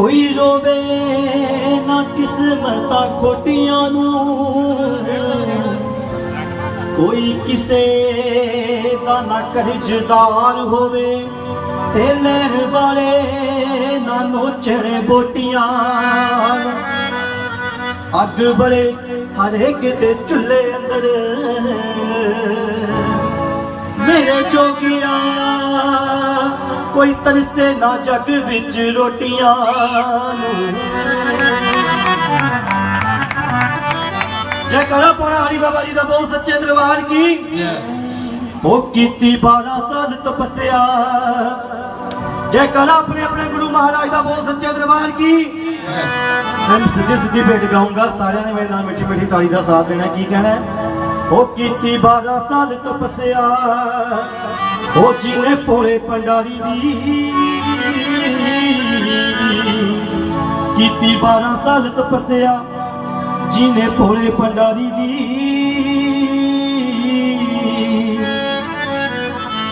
ਕੋਈ ਰੋਵੇ ਨਾ ਕਿਸਮਤਾਂ ਖੋਟੀਆਂ ਨੂੰ। ਕੋਈ ਕਿਸੇ ਦਾ ਨਾ ਕਰਜ਼ਦਾਰ ਹੋਵੇ ਤੇ ਲੈਣ ਵਾਲੇ ਨਾ ਨੋਚਣ ਬੋਟੀਆਂ। ਅੱਗ ਬਲੇ ਹਰੇਕ ਦੇ ਚੁੱਲ੍ਹੇ ਅੰਦਰ। ਮੇਰੇ ਜੋਗਿਆ ਕੋਈ ਤਰਸੇ ਨਾ ਜਗ ਵਿੱਚ ਰੋਟੀਆਂ ਨੂੰ। ਜੈ ਕਰਾ ਪੋਣਾ ਹਰੀ ਬਾਬਾ ਜੀ ਦਾ ਬਹੁਤ ਸੱਚੇ ਦਰਬਾਰ ਕੀ? ਉਹ ਕੀਤੀ 12 ਸਾਲ ਤਪੱਸਿਆ। ਜੈ ਕਰਾ ਆਪਣੇ ਆਪਣੇ ਗੁਰੂ ਮਹਾਰਾਜ ਦਾ ਬਹੁਤ ਸੱਚੇ ਦਰਬਾਰ ਕੀ? ਮੈਂ ਸਿੱਧੀ ਸਿੱਧੀ ਭੇਟ ਗਾਉਂਗਾ ਸਾਰਿਆਂ ਨੇ ਮੇਰੇ ਨਾਲ ਮਿੱਠੀ ਮਿੱਠੀ ਤਾਲੀ ਦਾ ਸਾਥ ਦੇਣਾ ਕੀ ਕਹਿਣਾ? ਉਹ ਕੀਤੀ 12 ਸਾਲ ਤਪੱਸਿਆ। ਉਹ ਜਿਹਨੇ ਭੋਲੇ ਪੰਡਾਰੀ ਦੀ ਕੀਤੀ 12 ਸਾਲ ਤਪੱਸਿਆ ਜਿਹਨੇ ਭੋਲੇ ਪੰਡਾਰੀ ਦੀ।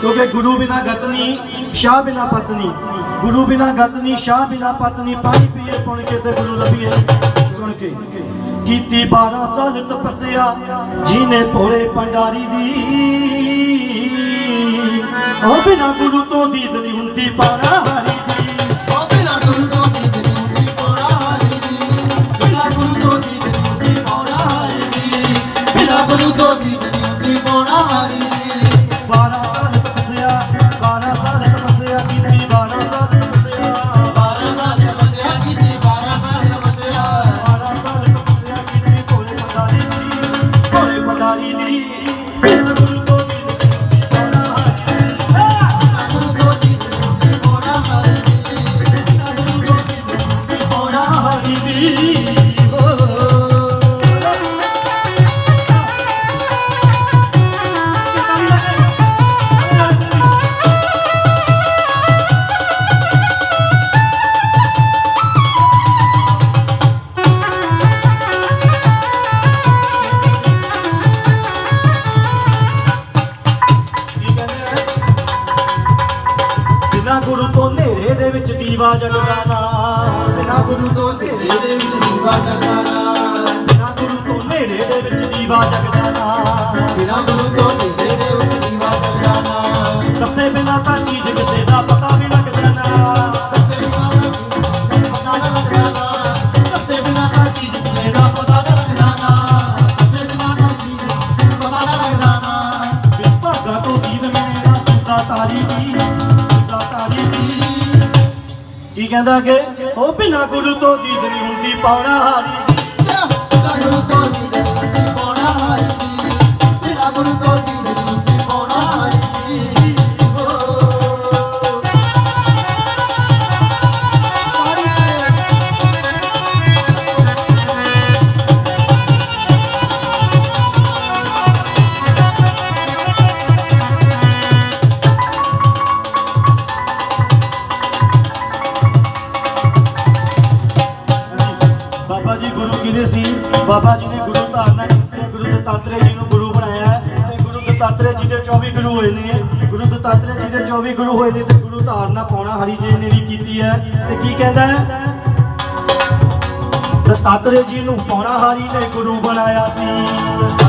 ਕਿਉਂਕਿ ਗੁਰੂ ਬਿਨਾ ਗਤਨੀ ਸ਼ਾਹ ਬਿਨਾ ਪਤਨੀ ਗੁਰੂ ਬਿਨਾ ਗਤਨੀ ਸ਼ਾਹ ਬਿਨਾ ਪਤਨੀ ਪਾਣੀ ਪੀਏ ਪੁਣ ਕੇ ਤੇ ਗੁਰੂ ਲੱਭੀਏ। ਸੁਣ ਕੇ, ਕੀਤੀ 12 ਸਾਲ ਤਪੱਸਿਆ ਜਿਹਨੇ ਭੋਲੇ ਪੰਡਾਰੀ ਦੀ। ਉਹ ਬਿਨਾ ਗੁਰੂ ਤੋਂ ਦੀਦ ਨਹੀਂ ਹੁੰਦੀ ਪਾਰਾ ਹਾਰੀ ਦੀਵਾ ਜਗਦਾਨਾ ਬਿਨਾਂ ਗੁਰੂ ਗੁਰੂ ਤੋਂ ਤੇਰੇ ਦੇ ਵਿੱਚ ਦੀਵਾ ਜਗਾਣਾ ਬਿਨਾਂ ਗੁਰੂ ਤੋਂ ਹਨੇਰੇ ਦੇ ਵਿੱਚ ਦੀਵਾ ਜਗਦਾਨਾ ਬਿਨਾ ਗੁਰੂ ਤੋਂ ਤੇਰੇ ਦੇ ਵਿੱਚ ਕਹਿੰਦਾ ਕਿ ਉਹ ਬਿਨਾਂ ਗੁਰੂ ਤੋਂ ਦੀਦ ਨਹੀਂ ਹੁੰਦੀ ਪਾਉਣਾ ਹਾਰੀ ਦੀ ਬਿਨਾ ਗੁਰੂ ਤੋਂ ਦੀਦ ਨਹੀਂ ਹੁੰਦੀ ਪੋੜਾ ਹਾਰੀ ਬਾਬਾ ਜੀ ਨੇ ਗੁਰੂ ਧਾਰਨਾ ਕੀਤੀ, ਗੁਰੂ ਦਤਾਤਰੇ ਜੀ ਨੂੰ ਗੁਰੂ ਬਣਾਇਆ ਹੈ ਤੇ ਗੁਰੂ ਦਤਾਤਰੇ ਜੀ ਦੇ 24 ਗੁਰੂ ਹੋਏ ਨੇ। ਗੁਰੂ ਦਤਾਤਰੇ ਜੀ ਦੇ 24 ਗੁਰੂ ਹੋਏ ਨੇ ਤੇ ਗੁਰੂ ਧਾਰਨਾ ਪਾਉਣਾ ਹਰੀ ਜੀ ਨੇ ਵੀ ਕੀਤੀ ਹੈ। ਤੇ ਕੀ ਕਹਿੰਦਾ ਹੈ? ਦਤਾਤਰੇ ਜੀ ਨੂੰ ਪਾਉਣਾ ਹਰੀ ਨੇ ਗੁਰੂ ਬਣਾਇਆ ਸੀ।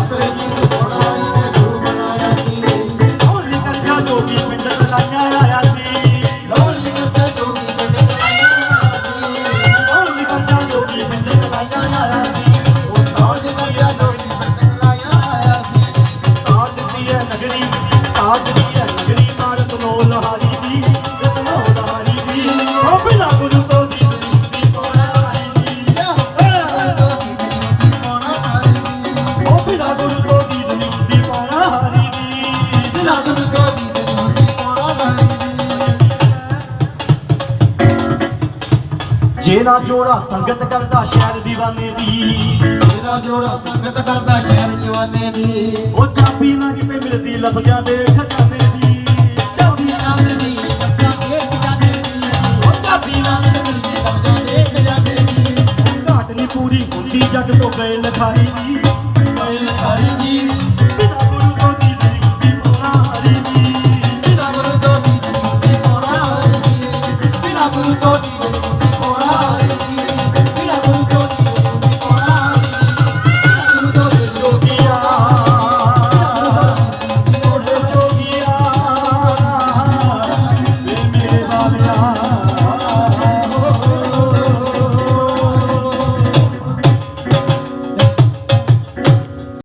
ਜੇ ਨਾ ਜੋੜਾ ਸੰਗਤ ਕਰਦਾ ਸ਼ਹਿਰ ਦੀਵਾਨੇ ਦੀ। ਸੰਗਤ ਕਰਦਾ ਸ਼ਹਿਰ ਜਵਾਨੇ ਦੀ। ਉਹ ਚਾਬੀ ਨਾ ਕਿਤੇ ਮਿਲਦੀ ਲਫ਼ਜ਼ਾਂ ਦੇ ਖਜ਼ਾਨੇ ਦੀ ਚਾਬੀ ਨਾਲ ਦੀ ਲੱਭਾਂ ਦੇ ਖਜ਼ਾਨੇ ਦੀ ਉਹ ਚਾਬੀ ਨਾਲ ਮਿਲਦੀ ਲੱਭਾਂ ਦੇ ਖਜ਼ਾਨੇ ਦੀ ਘਾਟ ਨਹੀਂ ਪੂਰੀ ਹੁੰਦੀ ਜੱਗ ਤੋਂ ਗਏ ਲਖਾਰੀ।